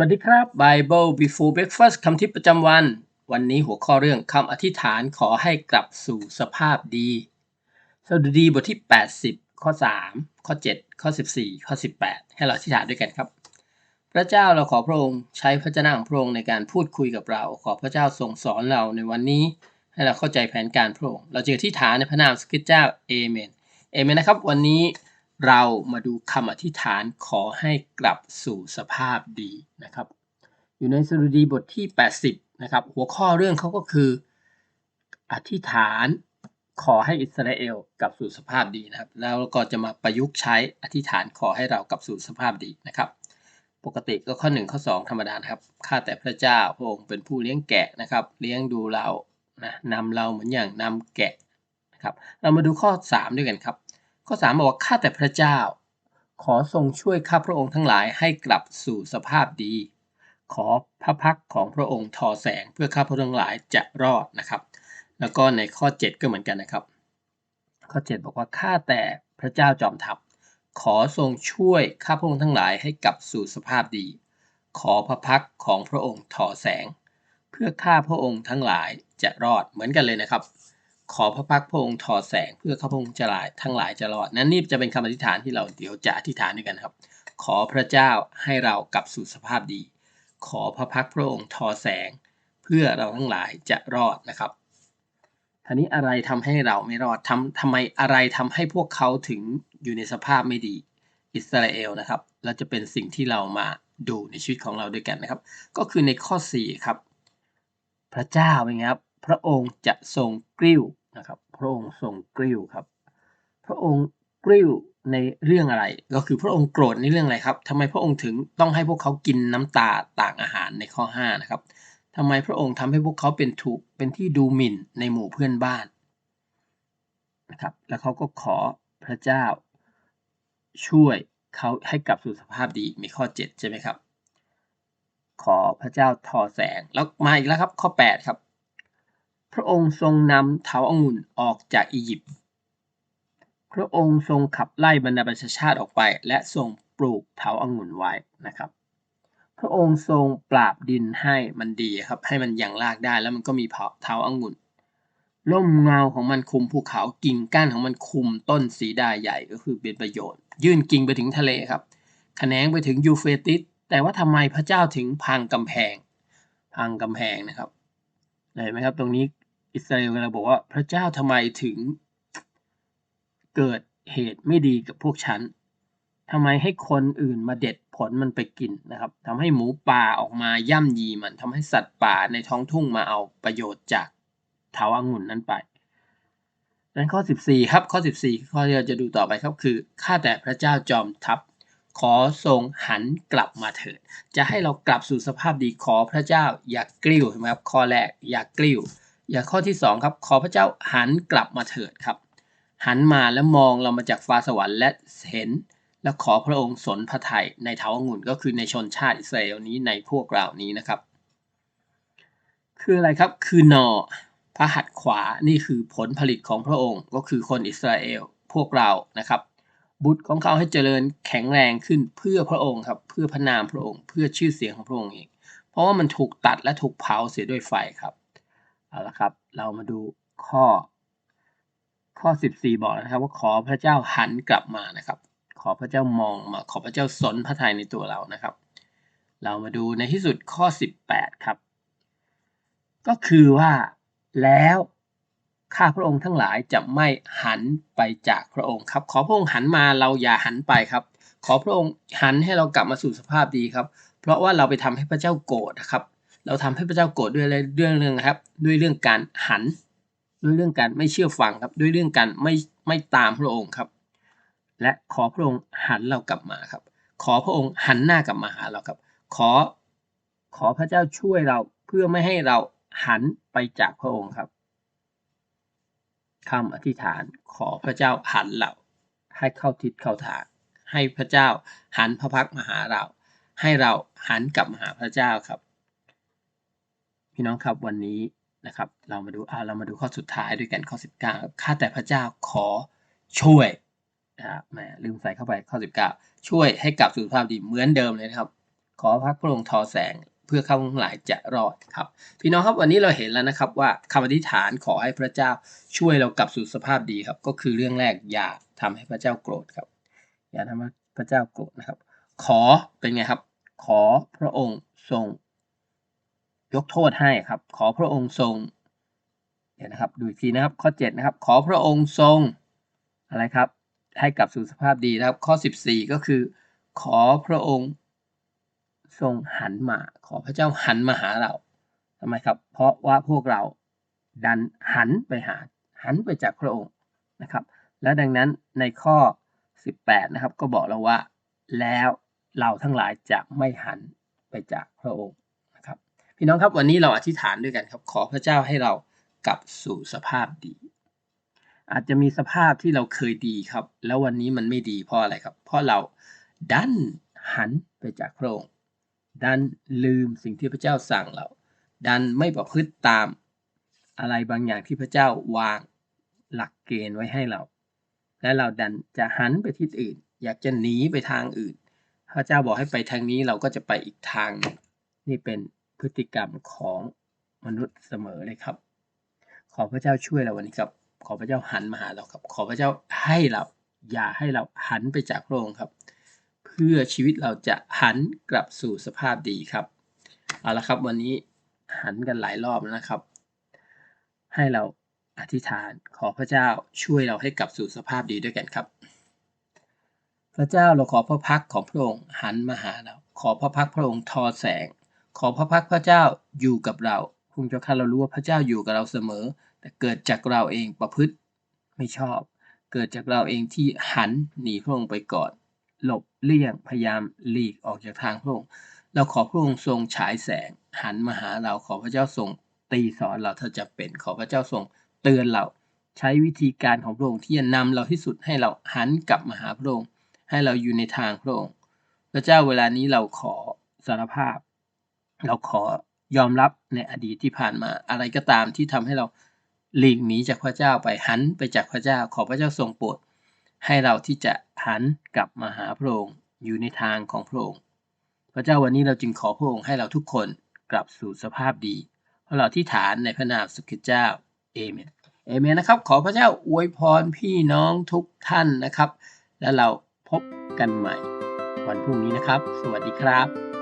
วัสดีครับ Bible Before Breakfast คำทิปประจำวัน วันนี้หัวข้อเรื่องคำอธิษฐานขอให้กลับสู่สภาพดีสดุดีบทที่ 80 ข้อ 3 ข้อ 7 ข้อ 14 ข้อ 18 ให้เราอธิษฐานด้วยกันครับ พระเจ้าเราขอพระองค์ใช้พระเจ้าของพระองค์ในการพูดคุยกับเรา ขอพระเจ้าทรงสอนเราในวันนี้ ให้เราเข้าใจแผนการพระองค์ เราจะอธิษฐานในพระนามสกิดเจ้าเอเมน เอเมนนะครับ วันนี้ เรามาดูคำอธิษฐานขอให้กลับสู่สภาพดีนะครับ อยู่ในสดุดีบทที่ 80 นะครับ หัวข้อเรื่องเขาก็คือ อธิษฐานขอให้อิสราเอลกลับสู่สภาพดีนะครับ แล้วก็จะมาประยุกต์ใช้อธิษฐานขอให้เรากลับสู่สภาพดีนะครับ ปกติก็ข้อ 1 ข้อ 2 ธรรมดานครับข้าแต่พระเจ้าพระองค์เป็นผู้เลี้ยงแกะนะครับ เลี้ยงดูเรานะนำเราเหมือนอย่างนำแกะนะครับ เรามาดูข้อ 3 ด้วยกันครับ ข้อ3บอกว่าข้าแต่พระเจ้า ขอทรงช่วยข้าพระองค์ทั้งหลายให้กลับสู่สภาพดี ขอพระพักของพระองค์ทอแสงเพื่อข้าพระองค์ทั้งหลายจะรอดนะครับ แล้วก็ในข้อ 7 ก็เหมือนกันนะครับ ข้อ 7 บอกว่าข้าแต่พระเจ้าจอมทัพขอทรงช่วยข้าพระองค์ทั้งหลายให้กลับสู่สภาพดี ขอพระพักของพระองค์ทอแสง เพื่อข้าพระองค์ทั้งหลายจะรอดเหมือนกันเลยนะครับ ขอพระพักพระองค์ทอแสงเพื่อข้าพระองค์จะหลายทั้งหลายจะรอด นั่นนี่จะเป็นคำอธิษฐานที่เราเดี๋ยวจะอธิษฐานด้วยกันครับ ขอพระเจ้าให้เรากลับสู่สภาพดี ขอพระพักพระองค์ทอแสง เพื่อเราทั้งหลายจะรอดนะครับทีนี้อะไรทำให้เราไม่รอดทำทำไมอะไรทำให้พวกเขาถึงอยู่ในสภาพไม่ดีอิสราเอลนะครับเราจะเป็นสิ่งที่เรามาดูในชีวิตของเราด้วยกันนะครับ ก็คือในข้อ4ครับ พระเจ้าเป็นไงครับ พระองค์จะทรงกริ้วนะครับ พระองค์ทรงกริ้วครับ พระองค์กริ้วในเรื่องอะไร ก็คือพระองค์โกรธในเรื่องอะไรครับทำไมพระองค์ถึงต้องให้พวกเขากินน้ำตาต่างอาหารในข้อ5นะครับทำไมพระองค์ทำให้พวกเขาเป็นถูกเป็นที่ดูหมิ่นในหมู่เพื่อนบ้านนะครับ แล้วเขาก็ขอพระเจ้าช่วยเขาให้กลับสู่สภาพดีมีข้อ 7 ใช่ไหมครับ ขอพระเจ้าทอแสง แล้วมาอีกแล้วครับข้อ 8 ครับ พระองค์ทรงนำเถาองุ่นออกจากอียิปต์ พระองค์ทรงขับไล่บรรดาประชาชาติออกไป และทรงปลูกเถาองุ่นไว้นะครับ พระองค์ทรงปราบดินให้มันดีครับให้มันยังรากได้แล้วมันก็มีเถาองุ่นร่มเงาของมันคุมภูเขากิ่งก้านของมันคุมต้นสีดาใหญ่ก็คือเป็นประโยชน์ ยื่นกิ่งไปถึงทะเลครับแขนงไปถึงยูเฟติสแต่ว่าทำไมพระเจ้าถึงพังกำแพง พังกำแพงนะครับ เห็นไหมครับ ตรงนี้อิสราเอลกำลังบอกว่าพระเจ้าทำไมถึงเกิดเหตุไม่ดีกับพวกฉันทำไมให้คนอื่นมาเด็ดผลมันไปกินนะครับทำให้หมูป่าออกมาย่ำยีมันทำให้สัตว์ป่าในท้องทุ่งมาเอาประโยชน์จากเถาอางุ่นนั้นไปนั้นข้อ 14 ครับ ข้อ 14 ข้อที่เราจะดูต่อไปครับคือ ข้าแต่พระเจ้าจอมทัพ ขอทรงหันกลับมาเถิด จะให้เรากลับสู่สภาพดีขอพระเจ้าอย่ากกลิ้วใช่ไหมครับข้อแรกอย่ากกลิ้ว อย่าข้อที่2ครับขอพระเจ้าหันกลับมาเถิดครับ หันมาแล้วมองเรามาจากฟ้าสวรรค์และเห็น และขอพระองค์สนพระทัยในเถาองุ่นก็คือในชนชาติอิสราเอลนี้ในพวกเรานี้นะครับ คืออะไรครับคือนอพระหัตถ์ขวานี่คือผลผลิตของพระองค์ก็คือคนอิสราเอลพวกเรานะครับ บุตรของเขาให้เจริญแข็งแรงขึ้นเพื่อพระองค์ครับเพื่อพระนามพระองค์เพื่อชื่อเสียงของพระองค์เองเพราะว่ามันถูกตัดและถูกเผาเสียด้วยไฟครับเอาละครับ เรามาดูข้อ ข้อ 14 บอกนะครับ ว่าขอพระเจ้าหันกลับมานะครับ ขอพระเจ้ามองมาขอพระเจ้าสนพระทัยในตัวเรานะครับ เรามาดูในที่สุดข้อ 18 ครับ ก็คือว่าแล้ว ข้าพระองค์ทั้งหลายจะไม่หันไปจากพระองค์ครับ ขอพระองค์หันมาเราอย่าหันไปครับ ขอพระองค์หันให้เรากลับมาสู่สภาพดีครับ เพราะว่าเราไปทำให้พระเจ้าโกรธนะครับ เราทำให้พระเจ้าโกรธด้วยอะไรเรื่องเรื่องนะครับ ด้วยเรื่องการหัน ด้วยเรื่องการไม่เชื่อฟังครับ ด้วยเรื่องการไม่ไม่ตามพระองค์ครับ และขอพระองค์หันเรากลับมาครับ ขอพระองค์หันหน้ากลับมาหาเราครับ ขอขอพระเจ้าช่วยเราเพื่อไม่ให้เราหันไปจากพระองค์ครับ คำอธิษฐานขอพระเจ้าหันเราให้เข้าทิศเข้าทาง ให้พระเจ้าหันพระพักมาหาเรา ให้เราหันกลับมาหาพระเจ้าครับ พี่น้องครับวันนี้นะครับ เรามาดูเอาเรามาดูข้อสุดท้ายด้วยกันข้อ 19ข้าแต่พระเจ้าขอช่วยนะครับแหมลืมใส่เข้าไปข้อ 19 ช่วยให้กลับสู่สภาพดีเหมือนเดิมเลยนะครับขขอพระพระองค์ทอแสง เพื่อข้าทั้งหลายจะรอดครับ พี่น้องครับวันนี้เราเห็นแล้วนะครับว่าคำอธิษฐานขอให้พระเจ้าช่วยเรากลับสู่สภาพดีครับ ก็คือเรื่องแรกอย่าทำให้พระเจ้าโกรธครับ อย่าทำให้พระเจ้าโกรธนะครับ ขอเป็นไงครับ ขอพระองค์ทรง ยกโทษให้ครับ ขอพระองค์ทรงเดี๋ยวนะครับ ดูอีกทีนะครับ ข้อ 7 นะครับ ขอพระองค์ทรงอะไรครับ ให้กลับสู่สภาพดีนะครับ ข้อ 14 ก็คือ ขอพระองค์ ทรงหันมา ขอพระเจ้าหันมาหาเราทำไมครับ เพราะว่าพวกเราดันหันไปหา หันไปจากพระองค์นะครับ และดังนั้นในข้อ 18 นะครับ ก็บอกเราว่า แล้วเราทั้งหลายจะไม่หันไปจากพระองค์นะครับ พี่น้องครับวันนี้เราอธิษฐานด้วยกันครับ ขอพระเจ้าให้เรากลับสู่สภาพดี อาจจะมีสภาพที่เราเคยดีครับ แล้ววันนี้มันไม่ดีเพราะอะไรครับ เพราะเราดันหันไปจากพระองค์ ดันลืมสิ่งที่พระเจ้าสั่งเรา ดันไม่ประพฤติตามอะไรบางอย่างที่พระเจ้าวางหลักเกณฑ์ไว้ให้เรา และเราดันจะหันไปทิศอื่น อยากจะหนีไปทางอื่น พระเจ้าบอกให้ไปทางนี้เราก็จะไปอีกทาง นี่เป็นพฤติกรรมของมนุษย์เสมอเลยครับ ขอพระเจ้าช่วยเราวันนี้ครับ ขอพระเจ้าหันมาหาเราครับ ขอพระเจ้าให้เรา อย่าให้เราหันไปจากพระองค์ครับ พื่อชีวิตเราจะหันกลับสู่สภาพดีครับ เอาละครับวันนี้หันกันหลายรอบแล้วนะครับ ให้เราอธิษฐานขอพระเจ้าช่วยเราให้กลับสู่สภาพดีด้วยกันครับ พระเจ้าเราขอพระพักของพระองค์หันมาหาเรา ขอพระพักพระองค์ทอแสง ขอพระพักพระเจ้าอยู่กับเราพุงเจ้าข้าเรารู้ว่าพระเจ้าอยู่กับเราเสมอ แต่เกิดจากเราเองประพฤติไม่ชอบ เกิดจากเราเองที่หันหนีพระองค์ไปก่อน หลบเลี่ยงพยายามหลีกออกจากทางพระองค์เราขอพระองค์ทรงฉายแสงหันมาหาเราขอพระเจ้าทรงตีสอนเราถ้าจะเป็นขอพระเจ้าทรงเตือนเราใช้วิธีการของพระองค์ที่จะนำเราที่สุดให้เราหันกลับมาหาพระองค์ให้เราอยู่ในทางพระองค์พระเจ้าเวลานี้เราขอสารภาพ เราขอยอมรับในอดีตที่ผ่านมาอะไรก็ตามที่ทำให้เราหลีกหนีจากพระเจ้าไปหันไปจากพระเจ้าขอพระเจ้าทรงโปรด ให้เราที่จะหันกลับมาหาพระองค์อยู่ในทางของพระองค์พระเจ้าวันนี้เราจึงขอพระองค์ให้เราทุกคนกลับสู่สภาพดี เพราะเราที่ฐานในพระนามสุขเจ้าเอเมนเอเมนนะครับขอพระเจ้าอวยพรพี่น้องทุกท่านนะครับ และเราพบกันใหม่วันพรุ่งนี้นะครับ สวัสดีครับ